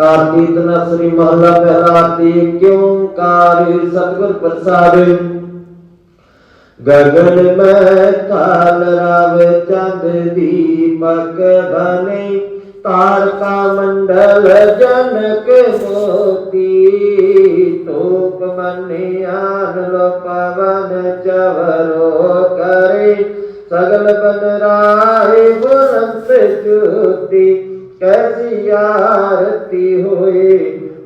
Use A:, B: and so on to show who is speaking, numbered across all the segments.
A: कार्तिक महला पहला प्रसाद? गगन में काल राव चंद दीपक तारका मंडल जनक मोती तोप मनियान लो, पवन चवरो करे, सगल बन राय बुरंत ज्योति। कैसी आरती होए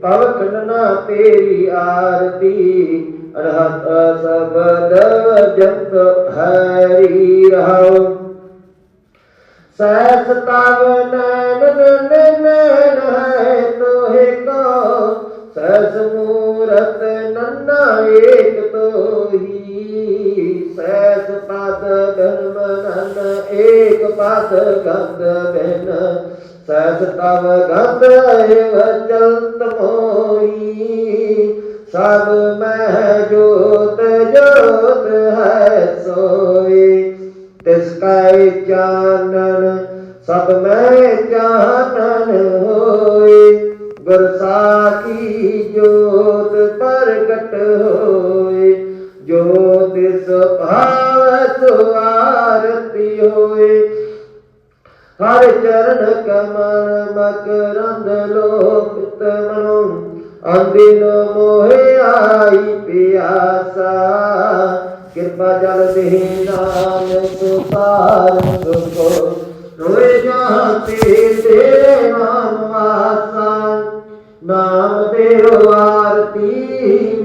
A: पवन ना तेरी आरती। रहत सब जप हरि रहो सहस तब नैन नैन है तो तोहे को। सहस मूरत नन्ना एक तो ही ਏਕ ਗੰਧ ਬਿਨ ਸੈਸ ਤਵ ਗੰਧ ਏਵ ਚਲਤ ਮੋਈ। ਸਭ ਮਹਿ ਜੋਤ ਜੋਤ ਹੈ ਸੋਈ। ਤਿਸ ਕੈ ਚਾਨਣ, ਸਭ ਮੈਂ ਚਾਨਣ ਹੋਏ ਗੁਰ ਸਾਖੀ ਚਰਨ ਮਕਰੰਦ ਲੋਕਿਤ ਮਨੋ ਅੰਦਿਨ ਮੋਹਿ ਆਈ ਪਿਆਸਾ। ਕਿਰਪਾ ਜਲ ਦੇ ਨਾਨਕ ਪਾਰ ਕੋ ਰੋਏ ਜਾਂਤੇ ਤੇਰੇ ਨਾਮ ਵਾਸਾ ਨਾਮ ਤੇਰੋ ਆਰਤੀ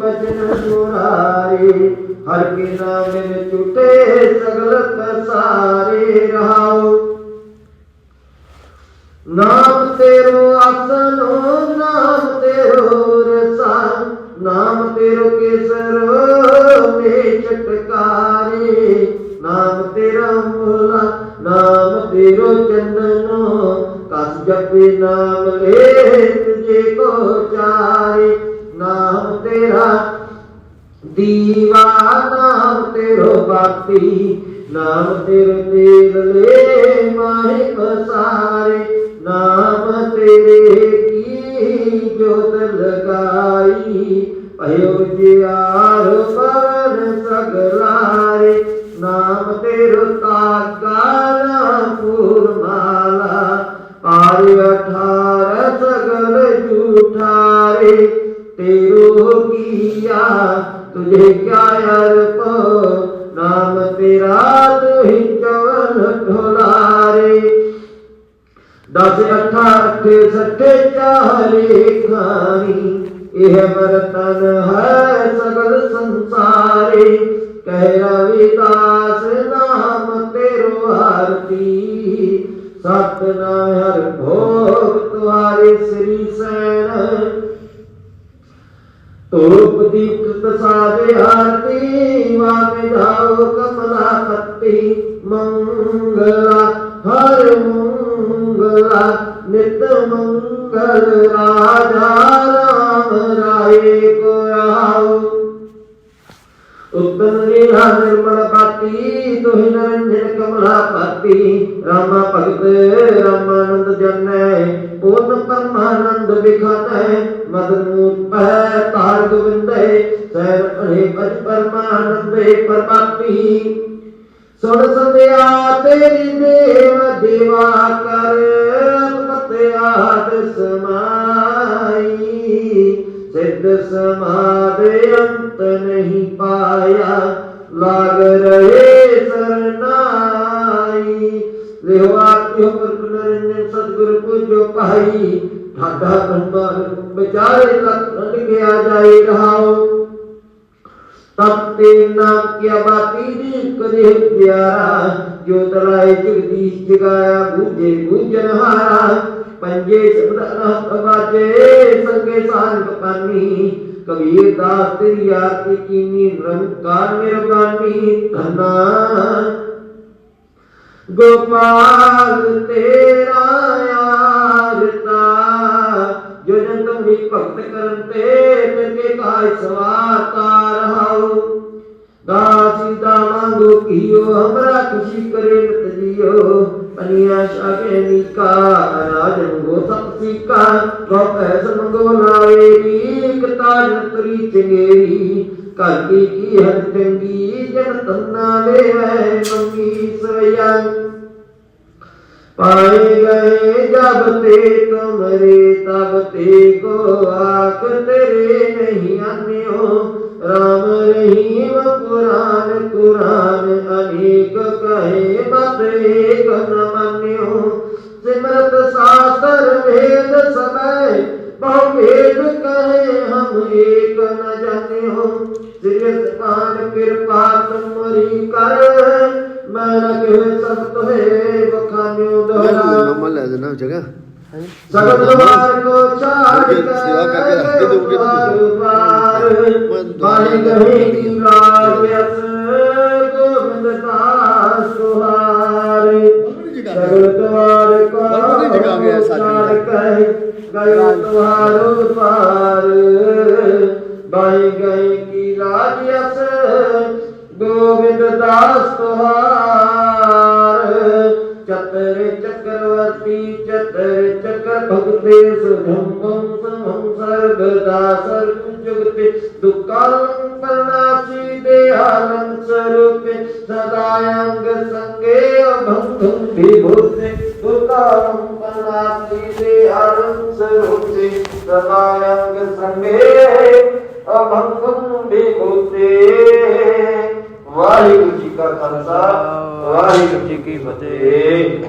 A: ਮਜਨ ਸੁਨਾਰੇ ਹਰ ਕੇ ਨਾਮ ਵਿੱਚ ਝੂਟੇ ਸਗਲ ਕਸਾਰੇ दीवाना तेरो भक्ति नाम तेरे तेल ले माहे पसारे, नाम तेरे की ज्योत लगाई, भयो जियार पर सगलारे, नाम तेरो ताकारा फूलमाला अठार सगल जूठारे, तेरो किया तुझे क्या यार अर्प नाम तेरा तू ही कवन ढोलारे। दस अठा अठे सठे चाले खानी। यह बरतन है सगल संसारे। कह रविदास, नाम तेरो आरती। सत नाम हर भोग तुम्हारे श्री सैन तोप दीप प्रसाद मंगला हर मंगला नित मंगल राजा राम राय को आओ उत्तम निर्मल पद पापी तुहि कमला पति। रामा भगत रामानंद जन पूर्ण परमानंद विखन मदन पह गोविंद परमानंद परमापी सुन संध्या तेरी देव, देवा कर समाई। सिद्ध समाधि अंत नहीं पाया। लाग रहे सरनाई रेवात यो परकुलर ने सदगुरु जो पाई ठाठा ब्रह्मार बेचारे तक लखन गया जाए रहाओ। तप्ते नाम क्या बाती दी करे प्यारा। जो तलाए जगदीश जगाया भूजे भूजन हारा। पंजे शब्द अनहत बाजे संगे साल पानी कबीर दास तेरी आरती कीनी रंग कान मेहरबानी धना। गोपाल, तेरा यारता जो जन्म ही भक्त करते तके काय सवाता रहाओ। दास सीधा मांगो कियो, हमरा खुशी करे मत दियो। पनिया शाके निका, राजन गो सत्सी का। गो पैस मंगो ਤਰੀ ਚੰਗੇਰੀ ਘਰ ਕੀ ਕੀ ਹਰ ਚੰਗੀ ਜਨ ਤੰਨਾ ਲੈਵੈ ਮੰਗੀ ਸਵਿਆ पाए गए जब ते तुमरे तब ते को आक तेरे नहीं अन्यो राम रहीम
B: बड़ी जगह
A: गया साथ में। छाड़ कह गयो तुम्हारो द्वार बाई गई की राजस गोविंद दास चतर चक्रवर्ती चतर चक्र भगते सुधंगं समं सर्वदा सर्वं जगते परनाशी स्वरूपे विभूते। परनाशी स्वरूपे विभूते। वाहिगुरु जी का खालसा।
C: ਵਾਹਿਗੁਰੂ ਜੀ ਕੀ
A: ਫਤਿਹ।